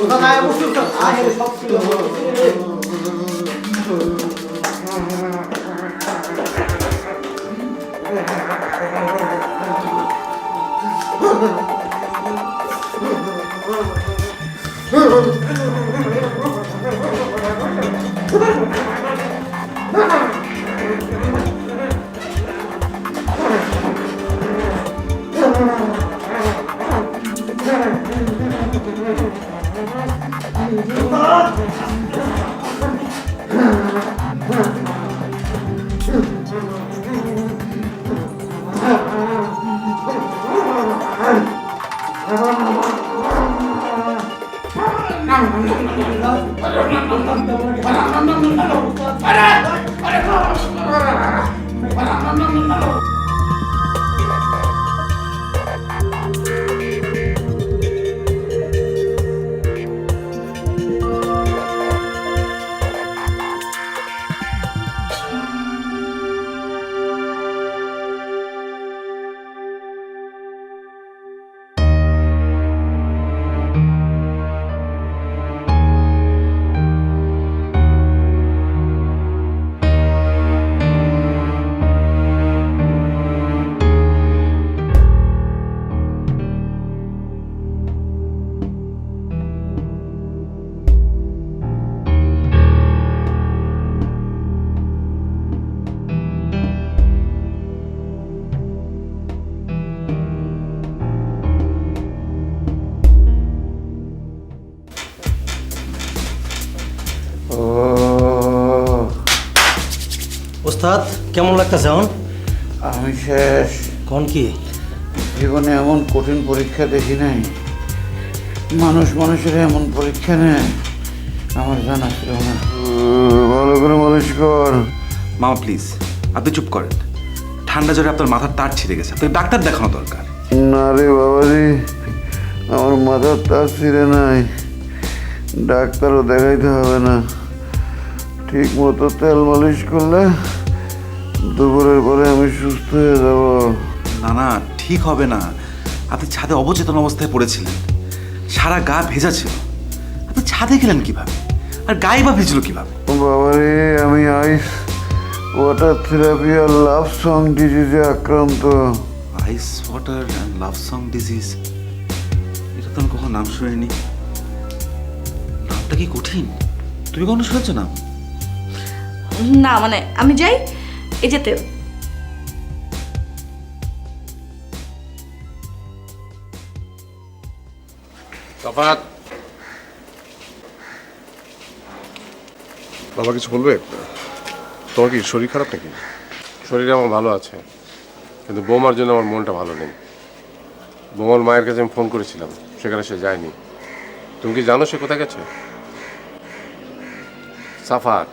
ওখানে আয় বসে তো আয় রে সব ছিল ও কেমন লাগতেছে এখন? আমি শেষ। কোন কি? জীবনে এমন কঠিন পরীক্ষা দেখি নাই। মানুষ মানুষের এমন পরীক্ষা নেয় আমার জানা ছিল না। ভালো করে মালিশ কর। মামা প্লিজ আপনি চুপ করেন। ঠান্ডা জ্বরে আপনার মাথার তার ছিঁড়ে গেছে। আপনাকে ডাক্তার দেখানো দরকার। না রে বাবাজি আমার মাথার তার ছিঁড়ে নাই। ডাক্তারও দেখাইতে হবে না। ঠিক মতো তেল মালিশ করলে দুপুরের পরে আমি সুস্থ হয়ে যাব। না না ঠিক হবে না। আপনি ছাদে অবচেতন অবস্থায় পড়েছিলেন। সারা গা ভেজা ছিল। আপনি ছাদে গেলেন কীভাবে? আর গায়ে বা ভিজলো কীভাবে? বাবারে আমি আইস ওয়াটার থেরাপি আর লাভ সং ডিজিজে আক্রান্ত। Ice water and love song disease এটা তো আমি কখনো নাম শুনিনি। নামটা কি কঠিন? তুমি কখনো শুনেছ না না মানে আমি যাই? এই যে তেল। তফাৎ। বাবা কিছু বলবে? তোমার কি শরীর খারাপ নাকি? শরীর আমার ভালো আছে কিন্তু বৌমার জন্য আমার মনটা ভালো নেই। বৌমার মায়ের কাছে আমি ফোন করেছিলাম সেখানে সে যায়নি। তুমি কি জানো সে কোথায় গেছে? সাফার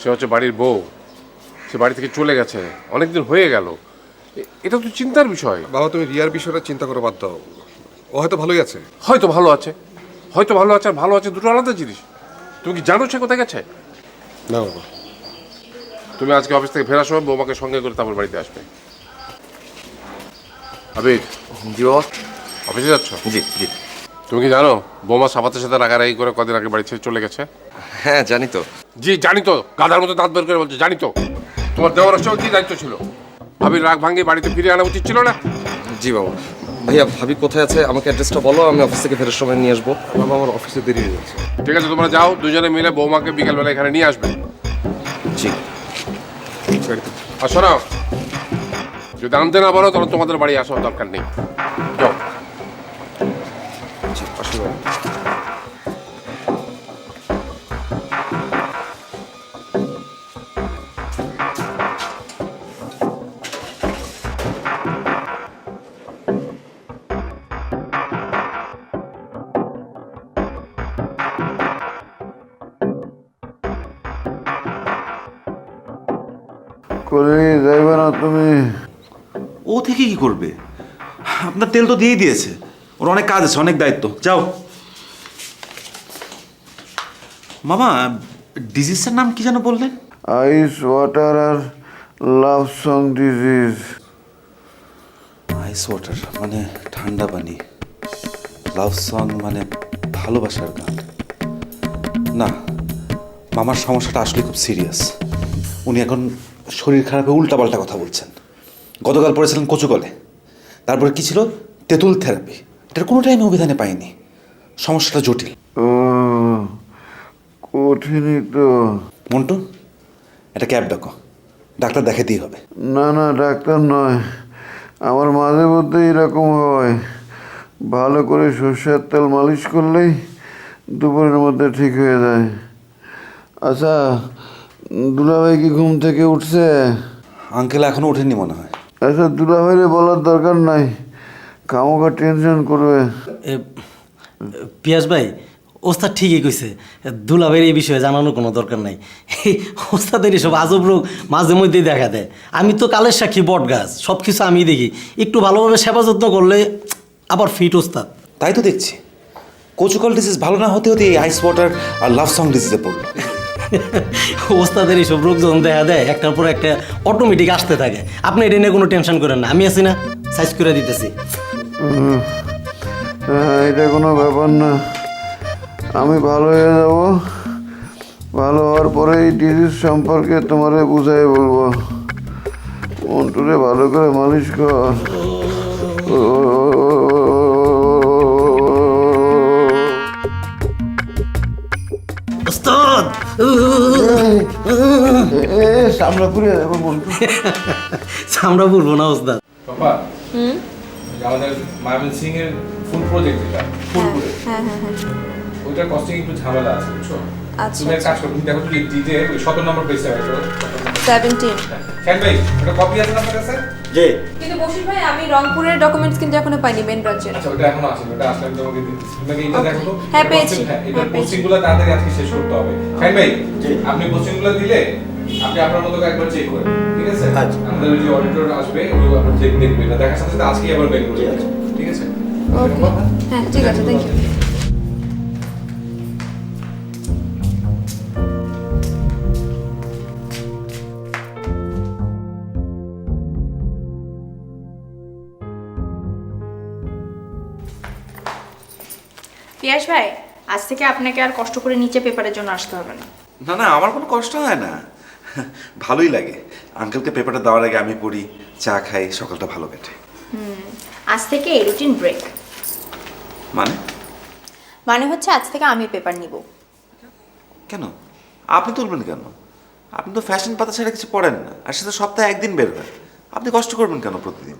সে হচ্ছে বাড়ির বউ। সে বাড়ি থেকে চলে গেছে। অনেকদিন হয়ে গেল। এটা তো চিন্তার বিষয়। বাবা তুমি রিয়ার বিষয়টা চিন্তা করে বাদ দাও। ও হয়তো ভালোই আছে। হয়তো ভালো আছে। হয়তো ভালো আছে আর ভালো আছে দুটো আলাদা জিনিস। তুমি কি জানো সে কোথায় গেছে? না বাবা। তুমি আজকে অফিস থেকে ফেরার সময় বৌমাকে সঙ্গে করে তারপর বাড়িতে আসবে। আবির জি বাবা। অফিসে যাচ্ছ? জি জি। তুমি কি জানো বৌমা সাফাতের সাথে রাগারাগি করে কদিন আগে বাড়ি ছেড়ে চলে গেছে? হ্যাঁ জানি তো। জি জানি তো। গাধার মতো দাঁত বের করে বলছে জানি তো। তোমার দেওয়ার কি দায়িত্ব ছিল? আবির রাগ ভাঙ্গি বাড়িতে ফিরে আনা উচিত ছিল না? জি বাবা। ভাইয়া ভাবি কোথায় আছে? আমাকে অ্যাড্রেসটা বলো আমি অফিস থেকে ফেরার সময় নিয়ে আসব। বাবা আমার অফিসে দেরি হয়ে যাচ্ছে। ঠিক আছে তোমরা যাও দুজনে মিলে বৌমাকে বিকেলবেলা এখানে নিয়ে আসবে। জি। আর শোনাও যদি আনতে না পারো তাহলে তোমাদের বাড়ি আসার দরকার নেই। যাও। করে যাইবে না তুমি। ও থেকে কি করবে? আপনার তেল তো দিয়েই দিয়েছে। ওর অনেক কাজ আছে অনেক দায়িত্ব। যাও। মামা ডিজিজটার নাম কি যেন বললেন? আইস ওয়াটার আর love song disease ice water মানে ঠান্ডা পানি। লাভ সং মানে ভালোবাসার গান। না মামার সমস্যাটা আসলে খুব সিরিয়াস উনি এখন শরীর খারাপে উল্টাপাল্টা কথা বলছেন। গতকাল পড়েছিলেন কচুকলে। তারপরে কি ছিল? তেঁতুল থেরাপি। এটার কোনো টাইমে অভিধানে পাইনি। সমস্যাটা জটিল। ও কঠিনই তো। মন্টু একটা ক্যাব ডাকো। ডাক্তার দেখাতেই হবে। না না ডাক্তার নয়। আমার মাঝে মধ্যে এরকম হয়। ভালো করে সর্ষের তেল মালিশ করলেই দুপুরের মধ্যে ঠিক হয়ে যায়। আচ্ছা দুলাভাই কি ঘুম থেকে উঠছে? আঙ্কেল এখনও ওঠেননি মনে হয়। আচ্ছা দুলাভাইরে বলার দরকার নাই। খামোখা টেনশন করবে। এ, পিয়াস ভাই ওস্তাদ ঠিকই কইছে। দুলাভের এই বিষয়ে জানানোর কোনো দরকার নাই। এই ওস্তাদের এসব আজব রোগ মাঝে মধ্যেই দেখা দেয়। আমি তো কালের সাক্ষী বট গাছ সব কিছু আমি দেখি। একটু ভালোভাবে সেবা যত্ন করলে আবার ফিট ওস্তাদ। তাই তো দেখছি। কচুকল ডিজিজ ভালো না হতে হতে এই আইস ওয়াটার আর লাভ সং ডিজিজে পড়ল। ওস্তাদের এইসব রোগ যখন দেখা দেয়, একটার পর একটা অটোমেটিক আসতে থাকে। আপনি এটা নিয়ে কোনো টেনশন করেন না। আমি আছি না সাইজ করে দিতেছি। এটা কোনো ব্যাপার না। আমি ভালো হয়ে যাব। ভালো হওয়ার পরে এই ডিজিজ সম্পর্কে তোমারে বুঝাই বলব। মন্টুরে ভালো করে মালিশ কর। ওস্তাদ এ সামলা পুড়িয়ে দেবো মন্টু আমরা না ওস্তাদ। পাপা আমাদের মায়ামিন সিং এর ফুল প্রজেক্ট যেটা ফুলপুরে হ্যাঁ হ্যাঁ হ্যাঁ ওইটার কস্টিং একটু ঝামেলা আছে বুঝছ? আচ্ছা, তুমি কাজ করো তুমি দেখো তো ডিটে ওই সতেরো নম্বর পেজে আছে ভাই ওটা কপি আপনার কাছে? কিন্তু ভাই আমি রংপুরের ডকুমেন্টস কিন্তু এখনও পাইনি মেন ব্রাঞ্চের আচ্ছা ওটা এখনও আছে ওটা আসলে আমি তোমাকে দিতেছি তুমি এটা দেখো হ্যাঁ, এটা পেয়েছি। হ্যাঁ এটা হ্যাঁ, গুলো তাড়াতাড়ি আজকে শেষ করতে হবে। খাইন ভাই। আপনি পোস্টিংগুলো দিলে আপনি আপনার মতো একবার চেক করেন ঠিক আছে? আচ্ছা। আমাদের যে অডিটর আসবে ওই আপনার চেক দেখবে। এটা দেখার সাথে সাথে আজকেই আবার বের করে ঠিক আছে। ওকে হ্যাঁ ঠিক আছে থ্যাংক ইউ পিয়াস ভাই আজ থেকে আপনাকে আর কষ্ট করে নিচে পেপারের জন্য আসতে হবে না। না না আমার কোনো কষ্ট হয় না। ভালোই লাগে। আঙ্কেলকে পেপারটা দেওয়ার আগে আমি পড়ি চা খাই সকালটা ভালো কাটে। আজ থেকে এই রুটিন ব্রেক মানে? মানে হচ্ছে আজ থেকে আমি পেপার নিব। কেন? আপনি তুলবেন কেন? আপনি তো ফ্যাশন পাতা ছাড়া কিছু পড়েন না আর সেটা সপ্তাহে একদিন বের হয় আপনি কষ্ট করবেন কেন প্রতিদিন?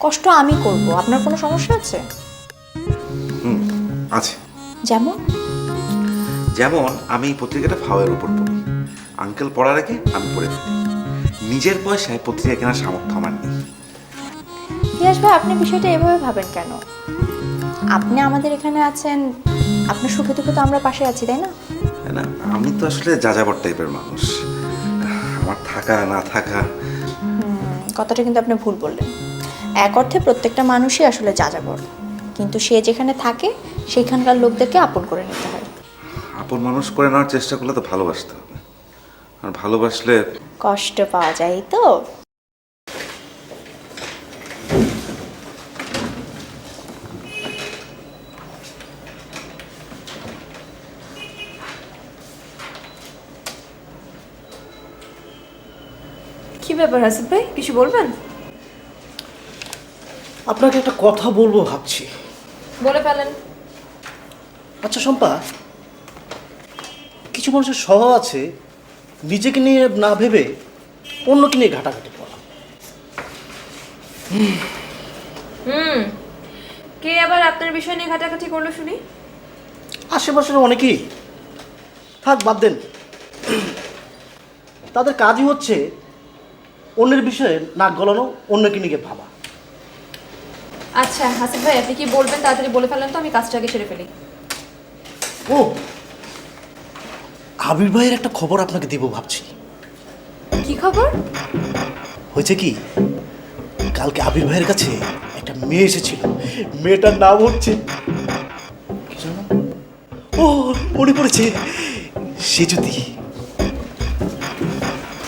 কষ্ট আমি করব আপনার কোনো সমস্যা আছে? হুম আছে। যেমন? যেমন আমি এই পত্রিকাটা ফাওয়ের উপর পড়ি। আঙ্কেল পড়ার আগে আমি পড়ে ফেলি নিজের পয়সায় পত্রিকা কেনার সামর্থ্য আমার নেই। পিয়াস ভাই আপনি বিষয়টা এভাবে ভাবেন কেন? আপনি আমাদের এখানে আছেন আপনার সুখে দুঃখে তো আমরা পাশে আছি তাই না? তাই না আমি তো আসলে যাযাবর টাইপের মানুষ। আমার থাকা না থাকা। কথাটা কিন্তু আপনি ভুল বললেন। এক অর্থে প্রত্যেকটা মানুষই আসলে যাযাবর। কিন্তু সে যেখানে থাকে সেখানকার লোকদেরকে আপন করে নিতে হয়। আপন মানুষ করে নেওয়ার চেষ্টা করলে তো ভালোবাসতে। হবে আর ভালোবাসলে কষ্ট পাওয়া যায় তো। কি ব্যাপার হাসিফ ভাই? কিছু বলবেন? আপনাকে একটা কথা বলব ভাবছি। বলে ফেলেন। আচ্ছা শম্পা কিছু মানুষের স্বভাব আছে নিজেকে নিয়ে না ভেবে অন্যকে নিয়ে ঘাটাঘাটি করা। হুম কে আবার আপনার বিষয় নিয়ে ঘাটাঘাটি করল শুনি? আশেপাশের অনেকেই। থাক বাদ দেন। তাদের কাজই হচ্ছে অন্যের বিষয়ে নাক গলানো অন্যকে নিয়ে ভাবা। আচ্ছা হাসিফ ভাই আপনি কি বলবেন? তাড়াতাড়ি বলে ফেলেন তো আমি কাজটাকে সেরে ফেলি। ও আবির ভাইয়ের একটা খবর আপনাকে দেবো ভাবছি। কি খবর? হয়েছে কি? কালকে আবির ভাইয়ের কাছে একটা মেয়ে এসেছিল। মেয়েটার নাম হচ্ছে ও মনে পড়েছে। সে যদি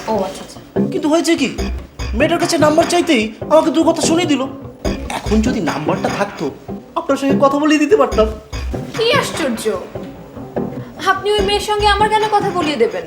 ও আচ্ছা আচ্ছা। কিন্তু হয়েছে কি? মেয়েটার কাছে নাম্বার চাইতেই আমাকে দু কথা শুনিয়ে দিল। এখন যদি নাম্বারটা থাকতো আপনার সঙ্গে কথা বলিয়ে দিতে পারতাম। কি আশ্চর্য! আপনি ওই মেয়ের সঙ্গে আমার কেন কথা বলিয়ে দেবেন?